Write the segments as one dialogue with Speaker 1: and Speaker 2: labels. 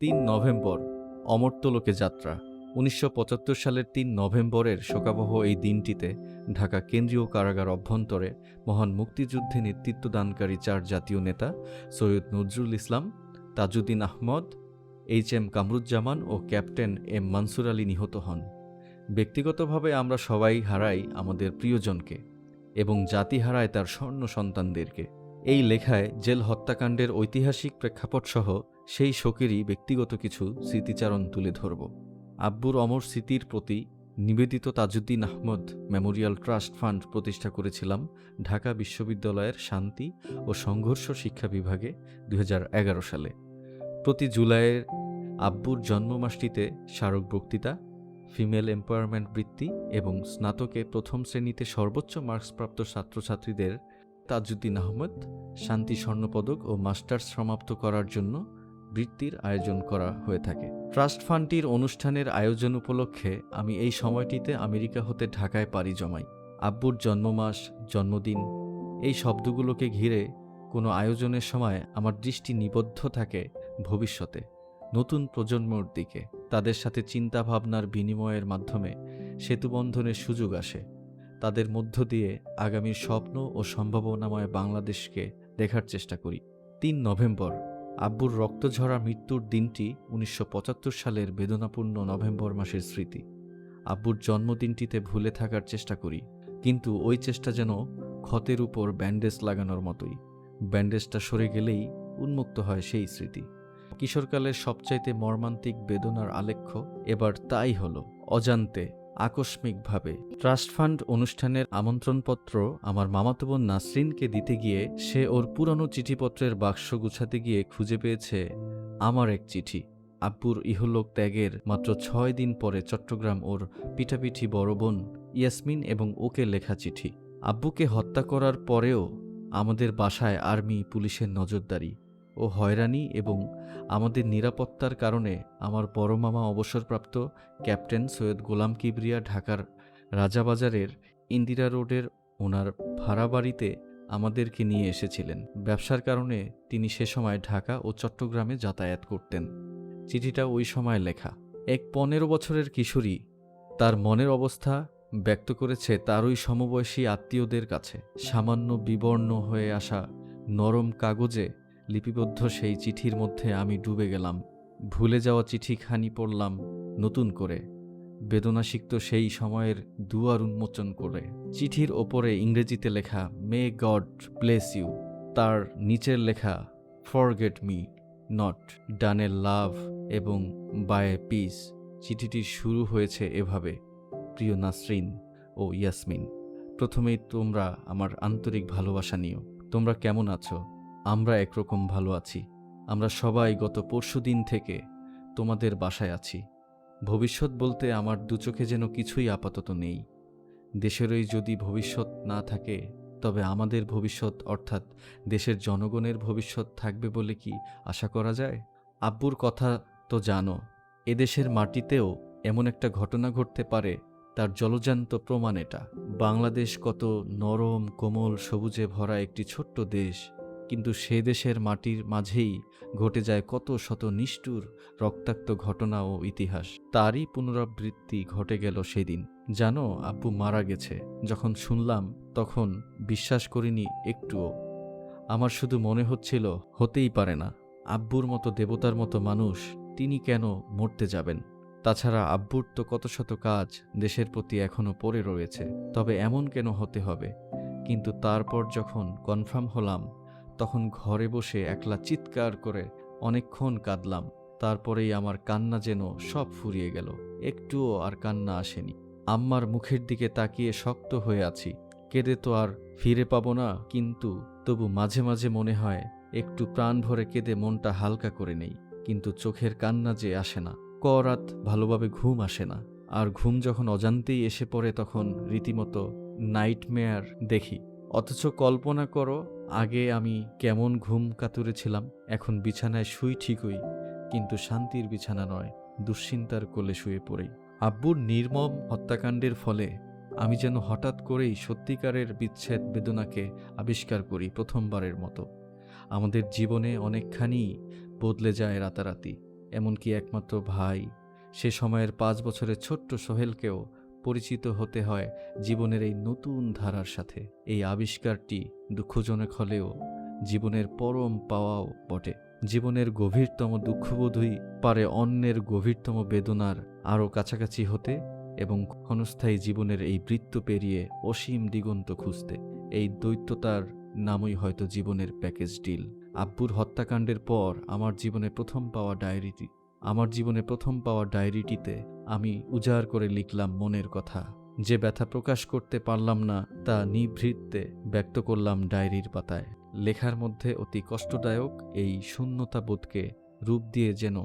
Speaker 1: তিন নভেম্বর অমর্ত্যলোকে যাত্রা। উনিশশো পঁচাত্তর সালের তিন নভেম্বরের শোকাবহ এই দিনটিতে ঢাকা কেন্দ্রীয় কারাগার অভ্যন্তরে মহান মুক্তিযুদ্ধে নেতৃত্বদানকারী চার জাতীয় নেতা সৈয়দ নজরুল ইসলাম তাজুদ্দিন আহমদ, এইচ এম কামরুজ্জামান ও ক্যাপ্টেন এম মানসুর আলী নিহত হন। ব্যক্তিগতভাবে আমরা সবাই হারাই আমাদের প্রিয়জনকে এবং জাতি হারায় তার স্বর্ণ সন্তানদেরকে। এই লেখায় জেল হত্যাকাণ্ডের ঐতিহাসিক প্রেক্ষাপটসহ সেই শোকেরই ব্যক্তিগত কিছু স্মৃতিচারণ তুলে ধরব। আব্বুর অমর স্মৃতির প্রতি নিবেদিত Tajuddin Ahmad memorial trust fund প্রতিষ্ঠা করেছিলাম ঢাকা বিশ্ববিদ্যালয়ের শান্তি ও সংঘর্ষ শিক্ষা বিভাগে দু হাজার এগারো সালে। প্রতি জুলাইয়ের আব্বুর জন্মমাসটিতে স্মারক বক্তৃতা, ফিমেল এম্পাওয়ারমেন্ট বৃত্তি এবং স্নাতকে প্রথম শ্রেণীতে সর্বোচ্চ মার্কসপ্রাপ্ত ছাত্রছাত্রীদের তাজউদ্দিন আহমদ, শান্তি স্বর্ণপদক ও মাস্টার্স সমাপ্ত করার জন্য বৃত্তির আয়োজন করা হয়ে থাকে। ট্রাস্ট ফান্ডটির অনুষ্ঠানের আয়োজন উপলক্ষে আমি এই সময়টিতে আমেরিকা হতে ঢাকায় পাড়ি জমাই। আব্বুর জন্মমাস, জন্মদিন, এই শব্দগুলোকে ঘিরে কোনো আয়োজনের সময় আমার দৃষ্টি নিবদ্ধ থাকে ভবিষ্যতে, নতুন প্রজন্মর দিকে। তাদের সাথে চিন্তাভাবনার বিনিময়ের মাধ্যমে সেতুবন্ধনের সুযোগ আসে। তাদের মধ্য দিয়ে আগামীর স্বপ্ন ও সম্ভাবনাময় বাংলাদেশকে দেখার চেষ্টা করি। তিন নভেম্বর, আব্বুর রক্তঝরা মৃত্যুর দিনটি উনিশশো পঁচাত্তর সালের বেদনাপূর্ণ নভেম্বর মাসের স্মৃতি। আব্বুর জন্মদিনটিতে ভুলে থাকার চেষ্টা করি, কিন্তু ওই চেষ্টা যেন ক্ষতের উপর ব্যান্ডেজ লাগানোর মতোই। ব্যান্ডেজটা সরে গেলেই উন্মুক্ত হয় সেই স্মৃতি। কিশোরকালের সবচাইতে মর্মান্তিক বেদনার আলেখ্য এবার তাই হলো, অজান্তে আকস্মিকভাবে। ট্রাস্ট ফান্ড অনুষ্ঠানের আমন্ত্রণপত্র আমার মামাতো বোন নাসরিনকে দিতে গিয়ে সে ওর পুরনো চিঠিপত্রের বাক্স গুছাতে গিয়ে খুঁজে পেয়েছে আমার এক চিঠি। আব্বুর ইহলোক ত্যাগের মাত্র ছয় দিন পরে চট্টগ্রাম ওর পিঠাপিঠি বড় বোন ইয়াসমিন এবং ওকে লেখা চিঠি। আব্বুকে হত্যা করার পরেও আমাদের বাসায় আর্মি পুলিশের নজরদারি। ও হয়রানি এবং আমাদের নিরাপত্তার কারণে আমার বড় মামা অবসরপ্রাপ্ত ক্যাপ্টেন সৈয়দ গোলাম কিবরিয়া ঢাকার রাজাবাজারের ইন্দিরা রোডের ওনার ভাড়া বাড়িতে আমাদেরকে নিয়ে এসেছিলেন। ব্যবসার কারণে তিনি সে সময় ঢাকা ও চট্টগ্রামে যাতায়াত করতেন। চিঠিটা ওই সময় লেখা। এক পনেরো বছরের কিশোরী তার মনের অবস্থা ব্যক্ত করেছে তারই সমবয়সী আত্মীয়দের কাছে। সামান্য বিবর্ণ হয়ে আসা নরম কাগজে লিপিবদ্ধ সেই চিঠির মধ্যে আমি ডুবে গেলাম। ভুলে যাওয়া চিঠিখানি পড়লাম নতুন করে। বেদনাসিক্ত সেই সময়ের দুয়ার উন্মোচন করে। চিঠির ওপরে ইংরেজিতে লেখা মে গড প্লেস ইউ তার নিচের লেখা ফরগেট মি নট ডানে লাভ এবং বাই পিস চিঠিটি শুরু হয়েছে এভাবে, প্রিয় নাসরিন ও ইয়াসমিন, প্রথমেই তোমরা আমার আন্তরিক ভালোবাসা নিও। তোমরা কেমন আছো? আমরা একরকম ভালো আছি। আমরা সবাই গত পরশু দিন থেকে তোমাদের বাসায় আছি। ভবিষ্যৎ বলতে আমার দু চোখে যেন কিছুই আপাতত নেই। দেশেরই যদি ভবিষ্যৎ না থাকে, তবে আমাদের ভবিষ্যৎ অর্থাৎ দেশের জনগণের ভবিষ্যৎ থাকবে বলে কি আশা করা যায়? আব্বুর কথা তো জানো এদেশের মাটিতেও এমন একটা ঘটনা ঘটতে পারে, তার জলজান্ত প্রমাণ এটা। বাংলাদেশ কত নরম, কোমল, সবুজে ভরা একটি ছোট্ট দেশ কিন্তু সে দেশের মাটির মাঝেই ঘটে যায় কত শত নিষ্ঠুর, রক্তাক্ত ঘটনা ও ইতিহাস। তারই পুনরাবৃত্তি ঘটে গেল সেদিন। জানো আব্বু মারা গেছে। যখন শুনলাম, তখন বিশ্বাস করিনি একটুও। আমার শুধু মনে হচ্ছিল, হতেই পারে না। আব্বুর মতো দেবতার মতো মানুষ, তিনি কেন মরতে যাবেন? তাছাড়া আব্বুর তো কত শত কাজ দেশের প্রতি এখনও পড়ে রয়েছে। তবে এমন কেন হতে হবে? কিন্তু তারপর যখন কনফার্ম হলাম তখন ঘরে বসে একলা চিৎকার করে অনেকক্ষণ কাঁদলাম। তারপরেই আমার কান্না যেন সব ফুরিয়ে গেল। একটুও আর কান্না আসেনি। আম্মার মুখের দিকে তাকিয়ে শক্ত হয়ে আছি। কেঁদে তো আর ফিরে পাব না, কিন্তু তবু মাঝে মাঝে মনে হয় একটু প্রাণ ভরে কেঁদে মনটা হালকা করে নেই। কিন্তু চোখের কান্না যে আসে না করাত ভালোভাবে ঘুম আসে না। আর ঘুম যখন অজান্তেই এসে পড়ে তখন রীতিমতো নাইটমেয়ার দেখি। অথচ কল্পনা করো, আগে আমি কেমন ঘুম কাতুরে ছিলাম, এখন বিছানায় শুই ঠিকই, কিন্তু শান্তির বিছানা নয়, দুশ্চিন্তার কোলে শুয়ে পড়েই আব্বুর নির্মম হত্যাকাণ্ডের ফলে আমি যেন হঠাৎ করেই সত্যিকারের বিচ্ছেদ বেদনাকে আবিষ্কার করি প্রথমবারের মতো। আমাদের জীবনে অনেকখানি বদলে যায় রাতারাতি, এমনকি একমাত্র ভাই, সে সময়ের পাঁচ বছরের ছোট্ট সোহেলকেও পরিচিত হতে হয় জীবনের এই নতুন ধারার সাথে। এই আবিষ্কারটি দুঃখজনক হলেও জীবনের পরম পাওয়াও বটে। জীবনের গভীরতম দুঃখবোধই পারে অন্যের গভীরতম বেদনার আরও কাছাকাছি হতে এবং ক্ষণস্থায়ী জীবনের এই বৃত্ত পেরিয়ে অসীম দিগন্ত খুঁজতে। এই দৈত্যতার নামই হয়তো জীবনের প্যাকেজ ডিল। আব্বুর হত্যাকাণ্ডের পর আমার জীবনে প্রথম পাওয়া ডায়েরিটি। আমার জীবনে প্রথম পাওয়া ডায়েরিটিতে আমি উজাড় করে লিখলাম মনের কথা। যে ব্যথা প্রকাশ করতে পারলাম না, তা নিভৃত্তে ব্যক্ত করলাম ডায়েরির পাতায়। লেখার মধ্যে অতি কষ্টদায়ক এই শূন্যতা বোধকে রূপ দিয়ে যেন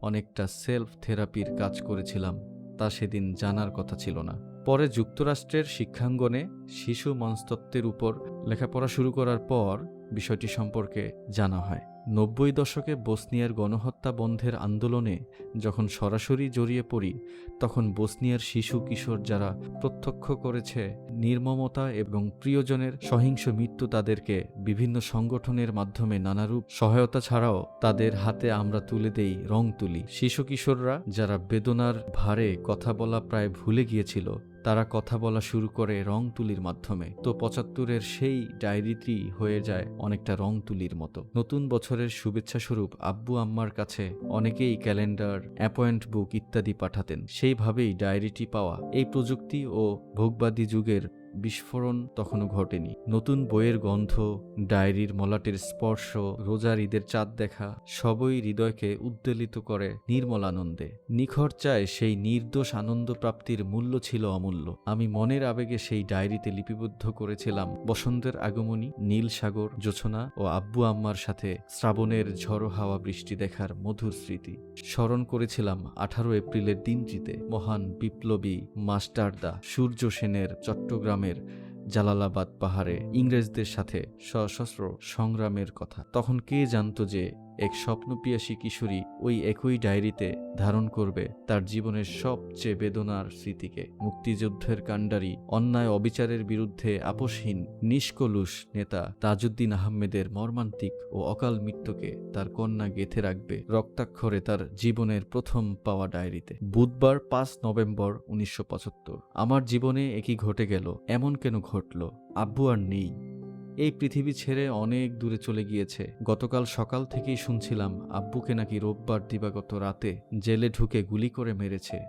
Speaker 1: অনেকটা সেলফ থেরাপির কাজ করেছিলাম, তা সেদিন জানার কথা ছিল না। পরে যুক্তরাষ্ট্রের শিক্ষাঙ্গনে শিশু মনস্তত্ত্বের উপর লেখাপড়া শুরু করার পর বিষয়টি সম্পর্কে জানা হয়। নব্বই দশকে বসনিয়ার গণহত্যা বন্ধের আন্দোলনে যখন সরাসরি জড়িয়ে পড়ি, তখন বসনিয়ার শিশু কিশোর যারা প্রত্যক্ষ করেছে নির্মমতা এবং প্রিয়জনের সহিংস মৃত্যু তাদেরকে বিভিন্ন সংগঠনের মাধ্যমে নানারূপ সহায়তা ছাড়াও তাদের হাতে আমরা তুলে দেই, রং তুলি। শিশু কিশোররা যারা বেদনার ভারে কথা বলা প্রায় ভুলে গিয়েছিল তারা কথা বলা শুরু করে রং তুলির মাধ্যমে। তো পঁচাত্তরের সেই ডায়েরিটি হয়ে যায় অনেকটা রং তুলির মতো। নতুন বছরের শুভেচ্ছা স্বরূপ আব্বু আম্মার কাছে অনেকেই ক্যালেন্ডার, অ্যাপয়েন্ট বুক ইত্যাদি পাঠাতেন। সেইভাবেই ডায়েরিটি পাওয়া এই প্রযুক্তি ও ভোগবাদী যুগের বিস্ফোরণ তখনও ঘটেনি। নতুন বইয়ের গন্ধ, ডায়েরির মলাটের স্পর্শ, রোজার ঈদের চাঁদ দেখা, সবই হৃদয়কে উদ্বেলিত করে নির্মল আনন্দে নিখরচায় সেই নির্দোষ আনন্দ প্রাপ্তির মূল্য ছিল অমূল্য। আমি মনের আবেগে সেই ডায়েরিতে লিপিবদ্ধ করেছিলাম বসন্তের আগমনী, নীল সাগর, জোছনা ও আব্বু আম্মার সাথে শ্রাবণের ঝড়ো হাওয়া বৃষ্টি দেখার মধুর স্মৃতি। স্মরণ করেছিলাম আঠারো এপ্রিলের দিনটিতে মহান বিপ্লবী মাস্টারদা সূর্য সেনের চট্টগ্রামের জালালাবাদ পাহাড়ে ইংরেজদের সাথে সশস্ত্র সংগ্রামের কথা। তখন কে জানত যে এক স্বপ্নপিয়াসী কিশোরী ওই একই ডায়েরিতে ধারণ করবে তার জীবনের সবচেয়ে বেদনার স্মৃতিকে। মুক্তিযুদ্ধের কাণ্ডারি, অন্যায় অবিচারের বিরুদ্ধে আপোষহীন, নিষ্কলুষ নেতা তাজউদ্দিন আহমেদের মর্মান্তিক ও অকাল মৃত্যুকে তার কন্যা গেথে রাখবে রক্তাক্ষরে তার জীবনের প্রথম পাওয়া ডায়েরিতে। বুধবার পাঁচ নভেম্বর উনিশশো পঁচাত্তর। আমার জীবনে একই ঘটে গেল, এমন কেন ঘটল? আব্বু আর নেই। এই পৃথিবী ছেড়ে অনেক দূরে চলে গিয়েছে। গতকাল সকাল থেকেই শুনছিলাম, আব্বুকে নাকি রোববার দিবাগত রাতে জেলে ঢুকে গুলি করে মেরেছে।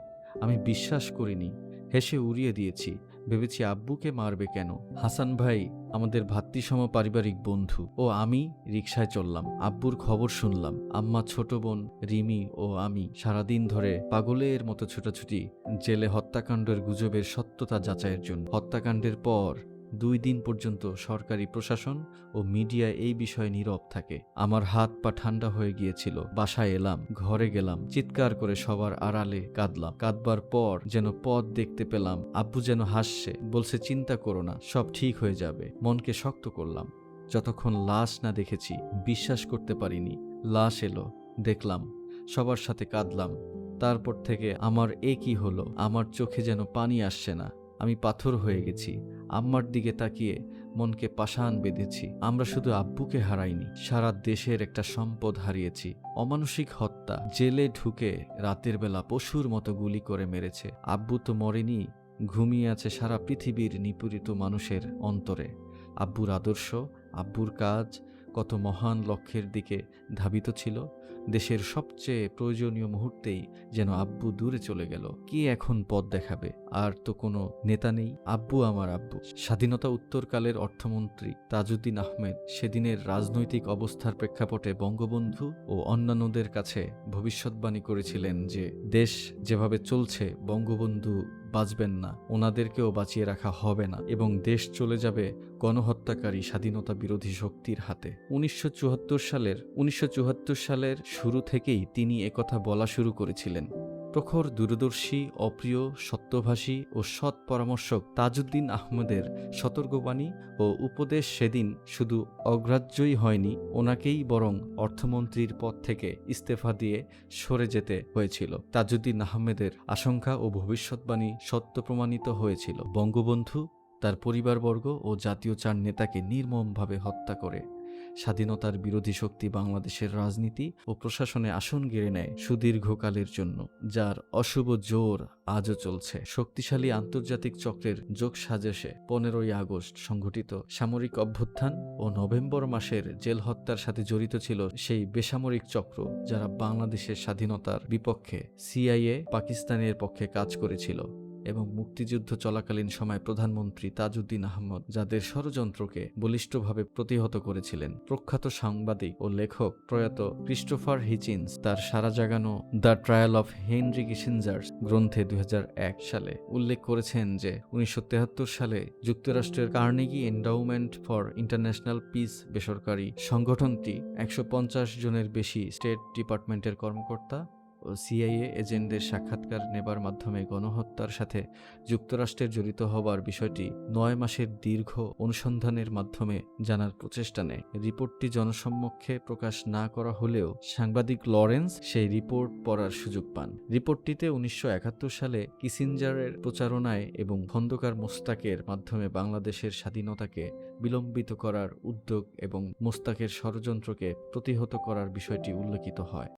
Speaker 1: আমি বিশ্বাস করিনি। হেসে উড়িয়ে দিয়েছি। ভেবেছি আব্বুকে মারবে কেন? হাসান ভাই, আমাদের ভাতৃসম পারিবারিক বন্ধু। ও আমি রিকশায় চললাম। আব্বুর খবর শুনলাম। আম্মা ছোট বোন, রিমি ও আমি সারাদিন ধরে পাগলের মতো ছুটাছুটি, জেলে হত্যাকাণ্ডের গুজবের সত্যতা যাচাইয়ের জন্য। হত্যাকাণ্ডের পর দুই দিন পর্যন্ত সরকারি প্রশাসন ও মিডিয়া এই বিষয়ে নীরব থাকে। আমার হাত পা ঠান্ডা হয়ে গিয়েছিল। বাসায় এলাম, ঘরে গেলাম, চিৎকার করে সবার আড়ালে কাঁদলাম। কাঁদবার পর যেন পথ দেখতে পেলাম, আব্বু যেন হাসছে, বলছে, চিন্তা করো না, সব ঠিক হয়ে যাবে। মনকে শক্ত করলাম। যতক্ষণ লাশ না দেখেছি, বিশ্বাস করতে পারিনি। লাশ এলো, দেখলাম, সবার সাথে কাঁদলাম। তারপর থেকে আমার এ কি হলো? আমার চোখে যেন পানি আসছে না। আমি পাথর হয়ে গেছি। আম্মার দিকে তাকিয়ে মনকে পাষাণ বেঁধেছি। আমরা শুধু আব্বুকে হারাইনি, সারা দেশের একটা সম্পদ হারিয়েছি। অমানসিক হত্যা, জেলে ঢুকে রাতের বেলা পশুর মতো গুলি করে মেরেছে। আব্বু তো মরেনি, ঘুমিয়ে আছে সারা পৃথিবীর নিপীড়িত মানুষের অন্তরে। আব্বুর আদর্শ, আব্বুর কাজ কত মহান লক্ষ্যের দিকে ধাবিত ছিল দেশের সবচেয়ে প্রয়োজনীয় মুহূর্তেই যেন আব্বু দূরে চলে গেল। কে এখন পথ দেখাবে? আর তো কোনো নেতা নেই। আব্বু আমার আব্বু। স্বাধীনতা উত্তরকালের অর্থমন্ত্রী তাজউদ্দিন আহমেদ সেদিনের রাজনৈতিক অবস্থার প্রেক্ষাপটে বঙ্গবন্ধু ও অন্যান্যদের কাছে ভবিষ্যৎবাণী করেছিলেন যে, দেশ যেভাবে চলছে, বঙ্গবন্ধু বাঁচবেন না। ওনাদেরকেও বাঁচিয়ে রাখা হবে না। এবং দেশ চলে যাবে গণহত্যাকারী স্বাধীনতা বিরোধী শক্তির হাতে। উনিশশো চুয়াত্তর সালের, উনিশশো চুয়াত্তর সালের শুরু থেকেই তিনি একথা বলা শুরু করেছিলেন। প্রখর দূরদর্শী, অপ্রিয়, সত্যভাষী ও সৎ পরামর্শক তাজউদ্দিন আহমেদের সতর্কবাণী ও উপদেশ সেদিন শুধু অগ্রাহ্যই হয়নি, ওনাকেই বরং অর্থমন্ত্রীর পদ থেকে ইস্তফা দিয়ে সরে যেতে হয়েছিল। তাজউদ্দিন আহমেদের আশঙ্কা ও ভবিষ্যৎবাণী সত্য প্রমাণিত হয়েছিল। বঙ্গবন্ধু তার পরিবারবর্গ ও জাতীয় চার নেতাকে নির্মমভাবে হত্যা করে। স্বাধীনতার বিরোধী শক্তি বাংলাদেশের রাজনীতি ও প্রশাসনে আসন গেড়ে নেয় সুদীর্ঘকালের জন্য, যার অশুভ জোর আজও চলছে। শক্তিশালী আন্তর্জাতিক চক্রের যোগ সাজেশে পনেরোই আগস্ট সংঘটিত সামরিক অভ্যুত্থান ও নভেম্বর মাসের জেল হত্যার সাথে জড়িত ছিল সেই বেসামরিক চক্র, যারা বাংলাদেশের স্বাধীনতার বিপক্ষে সিআইএ পাকিস্তানের পক্ষে কাজ করেছিল। এবং মুক্তিযুদ্ধ চলাকালীন সময় প্রধানমন্ত্রী তাজউদ্দিন আহমদ, যাদের ষড়যন্ত্রকে বলিষ্ঠভাবে প্রতিহত করেছিলেন, প্রখ্যাত সাংবাদিক ও লেখক প্রয়াত ক্রিস্টোফার হিচিন্স, তার সারা জাগানো the trial of Henry Kissinger's গ্রন্থে দুই হাজার এক সালে উল্লেখ করেছেন যে, উনিশশো সালে যুক্তরাষ্ট্রের Carnegie endowment for international peace বেসরকারি সংগঠনটি একশো পঞ্চাশ জনের বেশি স্টেট ডিপার্টমেন্টের কর্মকর্তা সিআইএ এজেন্টদের সাক্ষাৎকার নেবার মাধ্যমে গণহত্যার সাথে যুক্তরাষ্ট্রের জড়িত হবার বিষয়টি নয় মাসের দীর্ঘ অনুসন্ধানের মাধ্যমে জানার প্রচেষ্টা নেয়। রিপোর্টটি জনসম্মুখে প্রকাশ না করা হলেও সাংবাদিক লরেন্স সেই রিপোর্ট পড়ার সুযোগ পান। রিপোর্টটিতে উনিশশো একাত্তর সালে কিসিঞ্জারের প্রচারণায় এবং খন্দকার মোস্তাকের মাধ্যমে বাংলাদেশের স্বাধীনতাকে বিলম্বিত করার উদ্যোগ এবং মোস্তাকের ষড়যন্ত্রকে প্রতিহত করার বিষয়টি উল্লেখিত হয়।